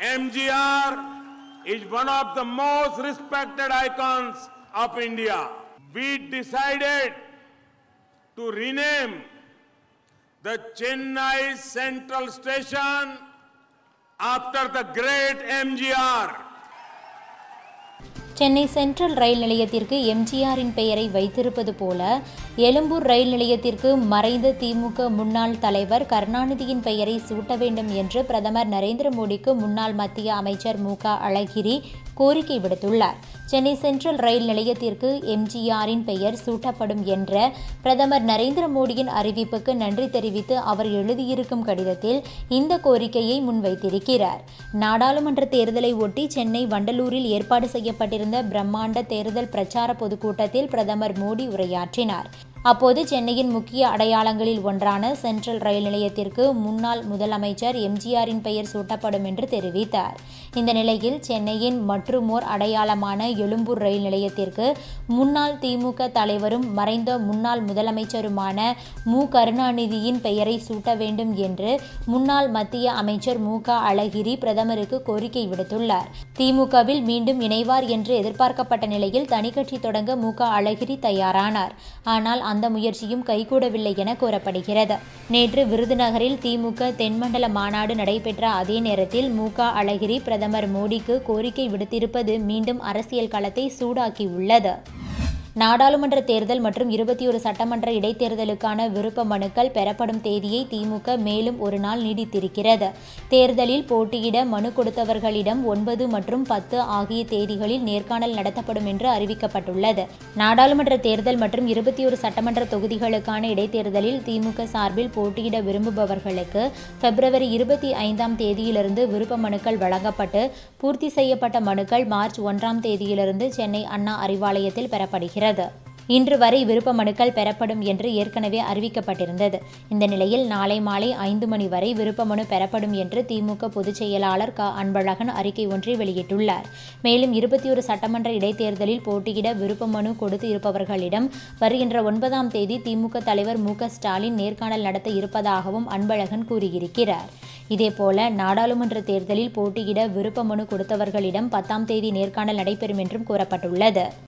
MGR is one of the most respected icons of India. We decided to rename the Chennai Central Station after the great MGR. Chennai central rail நிலையத்திற்கு எம்ஜிஆரின் பெயரை வைத்திருப்பது போல எழும்பூர் ரயில் நிலையத்திற்கு மறைந்த திமுக முன்னாள் தலைவர் கருணாநிதியின் பெயரை சூட்ட வேண்டும் என்று பிரதமர் நரேந்திர மோடிக்கு முன்னாள் மத்திய அமைச்சர் மு க அழகிரி கோரிக்கை விடுத்துள்ளார். சென்னை சென்ட்ரல் ரயில் நிலையத்திற்கு எம்ஜிஆரின் பெயர் சூட்டப்படும் என்ற பிரதமர் நரேந்திர மோடியின் அறிவிப்புக்கு நன்றி தெரிவித்து அவர் எழுதியிருக்கும் கடிதத்தில் இந்த கோரிக்கையை முன்வைத்திருக்கிறார். நாடாளுமன்ற தேர்தலை ஒட்டி சென்னை வண்டலூரில் ஏற்பாடு செய்யப்பட்டிருந்த பிரம்மாண்ட தேர்தல் பிரச்சார பொதுக்கூட்டத்தில் பிரதமர் மோடி உரையாற்றினார். அப்போது சென்னையின் முக்கிய அடையாளங்களில் ஒன்றான சென்ட்ரல் ரயில் நிலையத்திற்கு முன்னாள் முதலமைச்சர் எம்ஜிஆரின் பெயர் சூட்டப்படும் என்று தெரிவித்தார். இந்த நிலையில் சென்னையின் மற்றுமோர் அடையாளமான எழும்பூர் ரயில் நிலையத்திற்கு முன்னாள் திமுக தலைவரும் மறைந்த முன்னாள் முதலமைச்சருமான மு. கருணாநிதியின் பெயரை சூட்ட வேண்டும் என்று முன்னாள் மத்திய அமைச்சர் மு. க. அழகிரி பிரதமருக்கு கோரிக்கை விடுத்துள்ளார். திமுகவில் மீண்டும் இணைவார் என்று எதிர்பார்க்கப்பட்ட நிலையில் தனிக்கட்சி தொடங்க மு. க. அழகிரி தயாரானார். ஆனால் அந்த முயற்சியும் கைகூடவில்லை என கூறப்படுகிறது. நேற்று விருதுநகரில் திமுக தென்மண்டல மாநாடு நடைபெற்ற அதே நேரத்தில் மு க அழகிரி பிரதமர் மோடிக்கு கோரிக்கை விடுத்திருப்பது மீண்டும் அரசியல் களத்தை சூடாக்கியுள்ளது. நாடாளுமன்ற தேர்தல் மற்றும் இருபத்தி ஒரு சட்டமன்ற இடைத்தேர்தலுக்கான விருப்ப மனுக்கள் பெறப்படும் தேதியை திமுக மேலும் ஒரு நாள் நீடித்திருக்கிறது. தேர்தலில் போட்டியிட மனு கொடுத்தவர்களிடம் ஒன்பது மற்றும் பத்து ஆகிய தேதிகளில் நேர்காணல் நடத்தப்படும் என்று அறிவிக்கப்பட்டுள்ளது. நாடாளுமன்ற தேர்தல் மற்றும் இருபத்தி ஒரு சட்டமன்ற தொகுதிகளுக்கான இடைத்தேர்தலில் திமுக சார்பில் போட்டியிட விரும்புபவர்களுக்கு பிப்ரவரி இருபத்தி ஐந்தாம் தேதியிலிருந்து விருப்ப மனுக்கள் வழங்கப்பட்டு பூர்த்தி செய்யப்பட்ட மனுக்கள் மார்ச் ஒன்றாம் தேதியிலிருந்து சென்னை அண்ணா அறிவாலயத்தில் பெறப்படுகிறது. இன்று வரை விருப்ப மனுக்கள் பெறப்படும் என்று ஏற்கனவே அறிவிக்கப்பட்டிருந்தது. இந்த நிலையில் நாளை மாலை ஐந்து மணி வரை விருப்ப மனு பெறப்படும் என்று திமுக பொதுச் செயலாளர் க. அன்பழகன் அறிக்கை ஒன்றை வெளியிட்டுள்ளார். மேலும் இருபத்தி ஒரு சட்டமன்ற இடைத்தேர்தலில் போட்டியிட விருப்ப மனு கொடுத்து இருப்பவர்களிடம் வருகின்ற ஒன்பதாம் தேதி திமுக தலைவர் மு. ஸ்டாலின் நேர்காணல் நடத்த இருப்பதாகவும் அன்பழகன் கூறியிருக்கிறார். இதேபோல நாடாளுமன்ற தேர்தலில் போட்டியிட விருப்ப மனு கொடுத்தவர்களிடம் பத்தாம் தேதி நேர்காணல் நடைபெறும் என்றும் கூறப்பட்டுள்ளது.